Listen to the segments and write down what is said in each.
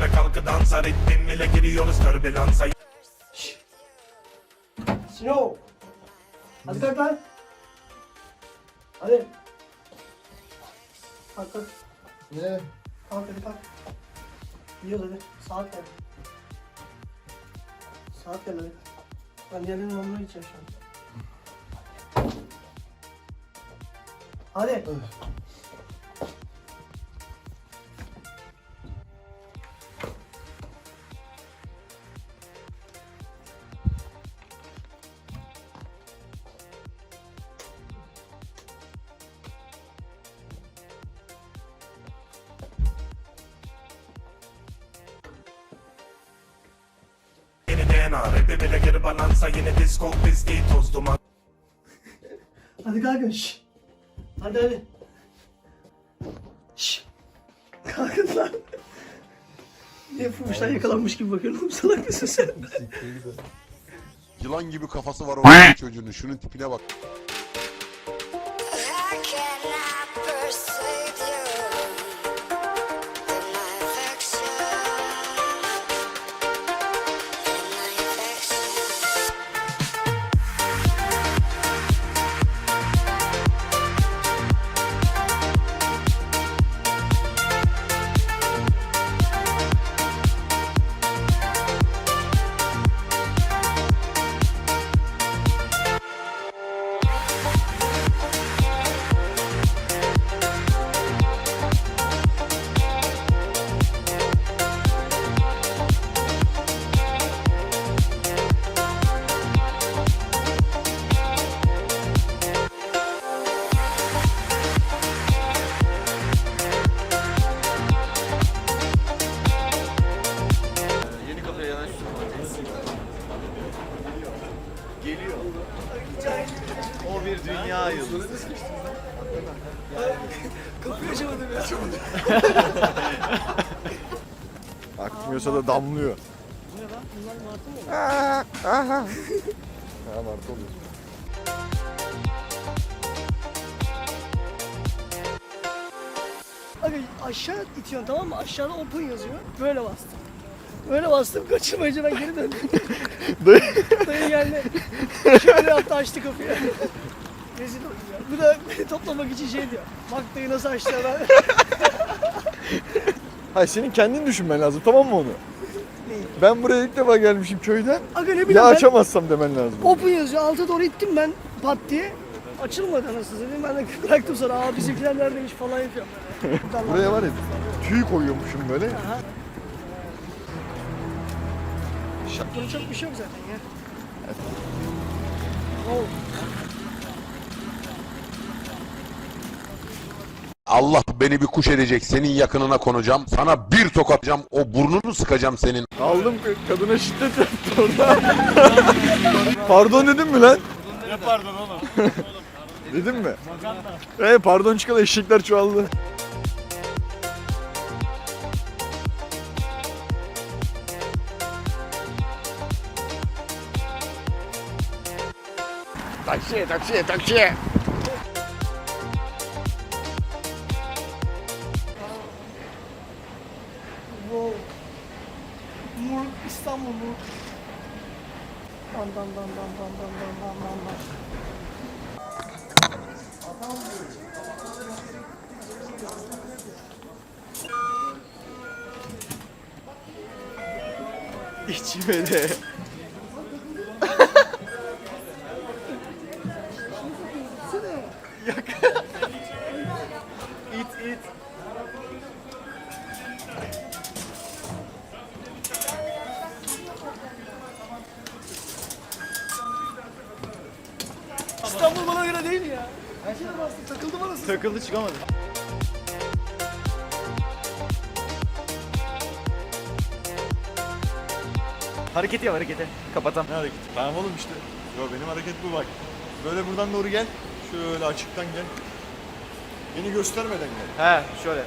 başına kalkı dansa Ritmim ile giriyoruz türbülansa Sino. Hadi kalk lan. Hadi. Kalk kalk. Ne? Kalk hadi kalk. Gidiyoruz hadi. Saat geldi. Saat geldi hadi. Ben diğerlerinin onunla gideceğim şu an. Hadi. Yeni DNA rapi bile geri balansa Yine disco pisti toz duman Hadi kalkın. Şş. Hadi hadi. Şş. Kalkın lan. Niye fuhuştan yakalanmış gibi bakıyorsun oğlum salak mısın sen? Yılan gibi kafası var o çocuğunun. Şunun tipine bak. Akmıyorsa da damlıyor. Bu ne lan? Bunlar martı mı? Ha Martı oluyor. Aga aşağı itiyorsun tamam mı? Aşağıda open yazıyor. Böyle bastım. Böyle bastım kaçırmayınca ben geri döndüm. Dayı geldi. Şöyle yaptı açtı kapıyı. Rezil oldum ya. Bu da beni toplamak için şey diyor. Bak dayı nasıl açtı ben. Hayır senin kendin düşünmen lazım tamam mı onu? Ben buraya ilk defa gelmişim köyden. Aga ne Ya bileyim ben. açamazsam demen lazım. Open yazıyor. Alta doğru ittim ben pat diye. Açılmadı anasını satayım. Ben de bıraktım sonra. Aa bizimkiler neredeymiş falan yapıyorum. Buraya var ya tüy koyuyormuşum böyle. Bunun çok bir şey yok zaten ya. Ne oldu? Allah beni bir kuş edecek. Senin yakınına konacağım. Sana bir tokatacağım. O burnunu sıkacağım senin. Aldım kadına şiddet yaptı orada. pardon dedim mi lan? Ne pardon oğlum? dedim mi? Ee, pardon çıkalı eşekler çoğaldı. Taksiye, taksiye, taksiye. Mur İstanbul Mur. Dan dan dan dan dan dan dan dan dan dan. İçime de. it Takıldı çıkamadı. Hareketi yap hareketi. Kapatam. Ne hareketi? Tamam oğlum işte. Yo benim hareket bu bak. Böyle buradan doğru gel. Şöyle açıktan gel. Beni göstermeden gel. He şöyle.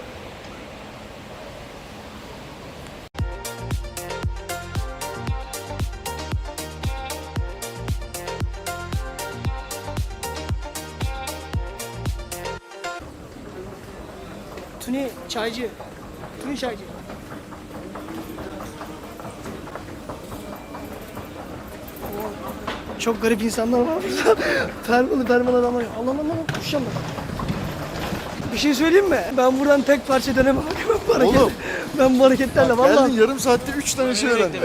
Tuni çaycı. Tuni çaycı. Çok garip insanlar var burada. Fermalı fermalı adamlar. Allah Allah Allah kuşacağım ben. Bir şey söyleyeyim mi? Ben buradan tek parça dönemem. ben bu hareket, Oğlum. Ben bu hareketlerle Bak, vallahi. Geldin yarım saatte 3 tane şey öğrendim.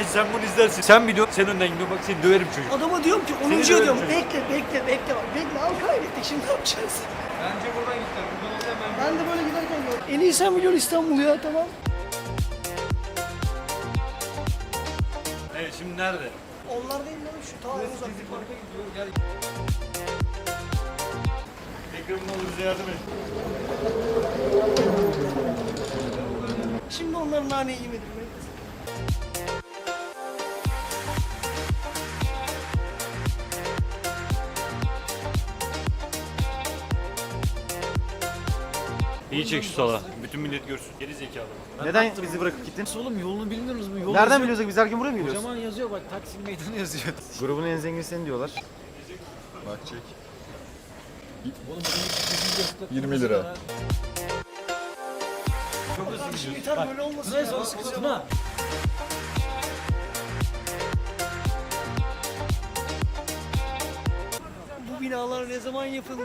Şahin sen bunu izlersin. Sen biliyorsun. Sen önden gidiyorsun. Bak seni döverim çocuk. Adama diyorum ki 10. Seni diyorum. çocuk. Bekle bekle bekle bak. Bekle al kaybettik şimdi ne yapacağız? Bence buradan gittiler. Buradan olsa ben Ben de böyle giderken gördüm. En iyi sen biliyorsun İstanbul'u ya tamam. Evet şimdi nerede? Onlar değil lan şu ta uzak. parka gidiyor. Gel. Ekrem'in olur bize yardım et. Şimdi onların naneyi yemedim. ben. İyi çek şu sala. Bütün millet görsün. Geri zekalı. Neden bizi bırakıp gittin? Oğlum yolunu bilmiyoruz mu? Yol Nereden yazıyor. biliyorsak biz her gün buraya mı gidiyoruz? Kocaman yazıyor bak Taksim Meydanı yazıyor. Grubun en zengin seni diyorlar. Bak çek. Oğlum bunu 20 lira. Çok hızlı Şimdi gidiyor. biter böyle olmasın. Neyse ya. o sıkıntı. Bu binalar ne zaman yapıldı?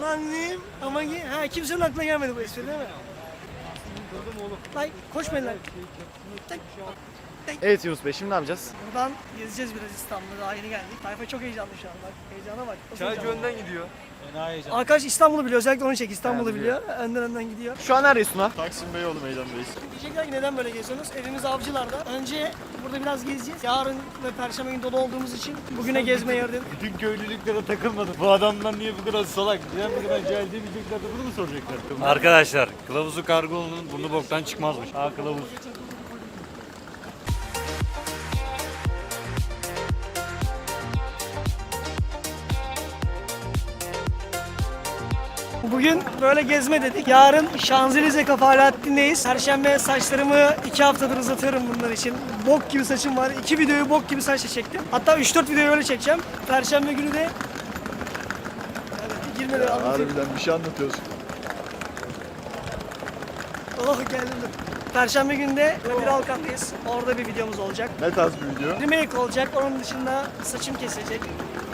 Lan ne? Ama ki- ha kimsenin aklına gelmedi bu espri değil mi? Ay koşmayın lan. Tek. Evet Yunus Bey şimdi ne yapacağız? Buradan gezeceğiz biraz İstanbul'da daha yeni geldik. Tayfa çok heyecanlı şu an bak. Heyecana bak. Nasıl Çaycı heyecanlı? önden gidiyor. Fena heyecan. Arkadaş İstanbul'u biliyor özellikle onu çek İstanbul'u Ha, biliyor. Önden önden gidiyor. Şu an neredeyiz Tuna? Taksim Beyoğlu meydandayız. Diyecekler ki neden böyle geziyorsunuz? Evimiz avcılarda. Önce burada biraz gezeceğiz. Yarın ve perşembe günü dolu olduğumuz için bugüne gezmeye yardım. Bütün köylülüklere takılmadık. Bu adamdan niye bu kadar salak? Neden bu kadar cahil diyecekler de bunu mu soracaklar? Arkadaşlar kılavuzu kargolunun burnu boktan çıkmazmış. Ha kılavuz. Bugün böyle gezme dedik. Yarın Şanzelize Kafe Alaaddin'deyiz. Perşembe saçlarımı iki haftadır uzatıyorum bunlar için. Bok gibi saçım var. İki videoyu bok gibi saçla çektim. Hatta 3-4 videoyu öyle çekeceğim. Perşembe günü de... Evet, girmeden anlatayım. Harbiden bir şey anlatıyorsun. Oh geldim. Perşembe günü de Kadir Alkan'dayız. Orada bir videomuz olacak. Ne tarz bir video? Remake olacak. Onun dışında saçım kesilecek.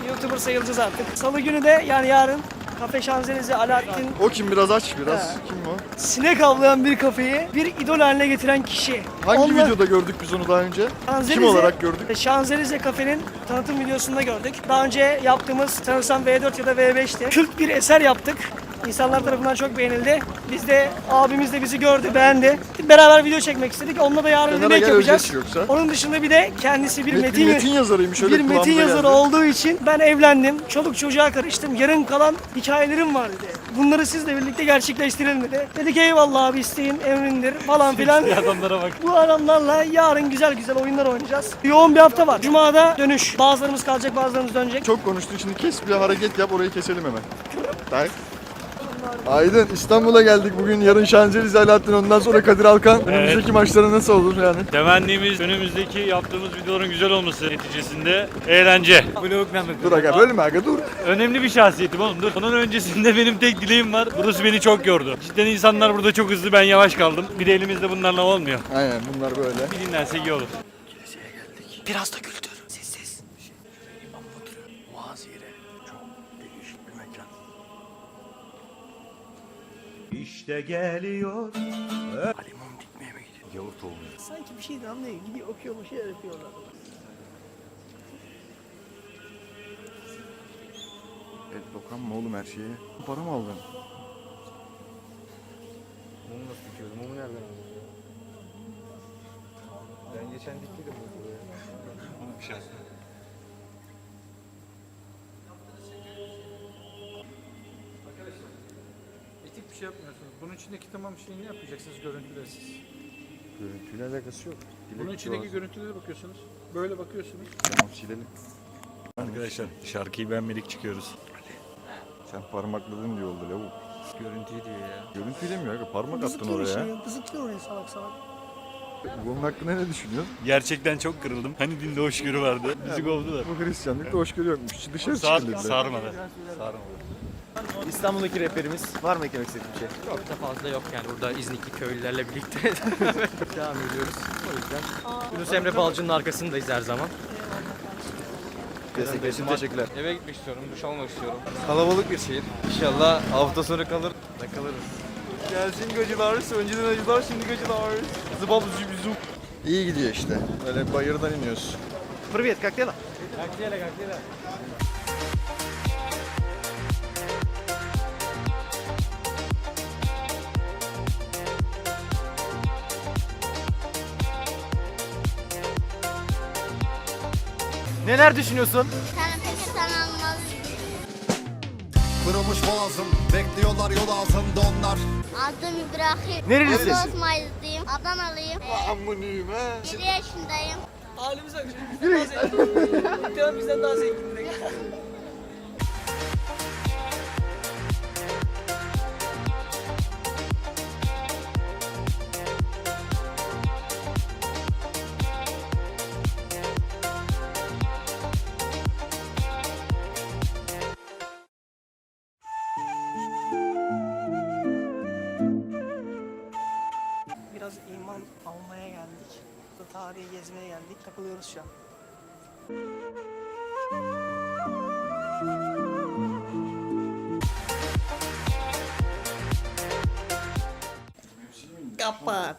YouTuber sayılacağız artık. Salı günü de yani yarın Kafe Şanzelize Alaaddin O kim biraz aç biraz. Ha. Kim o? sinek avlayan bir kafeyi bir idol haline getiren kişi. Hangi Onlar- videoda gördük biz onu daha önce? Şanzelize, Kim olarak gördük? Şanzelize Kafe'nin tanıtım videosunda gördük. Daha önce yaptığımız sanırsam V4 ya da V5'ti. Kült bir eser yaptık. İnsanlar tarafından çok beğenildi. Biz de abimiz de bizi gördü, beğendi. Beraber video çekmek istedik. Onunla da yarın Kenara remake gel yapacağız. öncesi yoksa. Onun dışında bir de kendisi bir Metin, metin, metin yazarıymış öyle bir metin yazarı geldi. olduğu için ben evlendim. Çoluk çocuğa karıştım. Yarın kalan hikayelerim var dedi. Bunları sizle birlikte gerçekleştirelim dedi. Dedik eyvallah abi isteğin emrindir falan filan. adamlara bak. Bu adamlarla yarın güzel güzel oyunlar oynayacağız. Yoğun bir hafta var. Cuma'da dönüş. Bazılarımız kalacak bazılarımız dönecek. Çok konuştun şimdi kes bir hareket yap orayı keselim hemen. Tak. Aydın İstanbul'a geldik bugün yarın Şanzelize Alaaddin ondan sonra Kadir Alkan. Önümüzdeki maçları nasıl olur yani? Temennimiz önümüzdeki yaptığımız videoların güzel olması neticesinde eğlence. Vlog'dan Dur aga bölme aga dur. Önemli bir şahsiyetim oğlum dur. Onun öncesinde benim tek dileğim var. Burası beni çok yordu. Cidden insanlar burada çok hızlı ben yavaş kaldım. Bir de elimizde bunlarla olmuyor. Aynen bunlar böyle. Bir dinlensek iyi olur. Biraz da kültür. İşte geliyor Halimon dikmeye mi gidiyor? Yavur tohumu. Sanki bir şeyden anlıyor. Gidiyor okuyor bir şeyler yapıyorlar. El dokanma oğlum her şeye. Para mı aldın? Mumu nasıl dikiyordu? Mumu nereden aldın? Ben geçen diktiydim bu buraya. Bir şey yapmıyorsunuz. Bunun içindeki tamam şeyi ne yapacaksınız görüntülersiz? Görüntüyle alakası yok. Bunun içindeki görüntülere bakıyorsunuz. Böyle bakıyorsunuz. Tamam silelim. Arkadaşlar şarkıyı beğenmedik çıkıyoruz. Sen parmakladın diyor oldu lavuk. Görüntüyü diyor ya. Görüntüyle mi ya? Parmak attın Zıplıyor işte oraya. ya. Zıplıyor oraya salak salak. Bunun hakkında ne düşünüyorsun? Gerçekten çok kırıldım. Hani dinde hoşgörü vardı. Bizi kovdular. Bu Hristiyanlıkta hoşgörü yokmuş. Dışarı Sar, çıkın dediler. sarmadı. Sarmadı. İstanbul'daki rehberimiz var mı eklemek istediğin bir şey? Çok da fazla yok yani burada İznikli köylülerle birlikte devam ediyoruz. O yüzden Yunus Emre Balcı'nın arkasındayız her zaman. Destekler için teşekkürler. Eve gitmek istiyorum, duş almak istiyorum. Kalabalık bir şehir. İnşallah hafta sonu kalır. Da kalırız. Gelsin gacılar, önceden acılar, şimdi gacılar. Zıbab zübzü. İyi gidiyor işte. Böyle bayırdan iniyoruz. Привет, как дела? Neler düşünüyorsun? Kanepeke tanınmaz. Kırılmış boğazım Bekliyorlar yol ağzında onlar Adım İbrahim. Nerelisin? 19 Mayıs'lıyım. Adanalıyım. Amuniyim ha. 7 yaşındayım. Halimize bak. Bizden daha zengin. Muhtemelen bizden daha zengin gezmeye geldik. Takılıyoruz şu an. Kapat.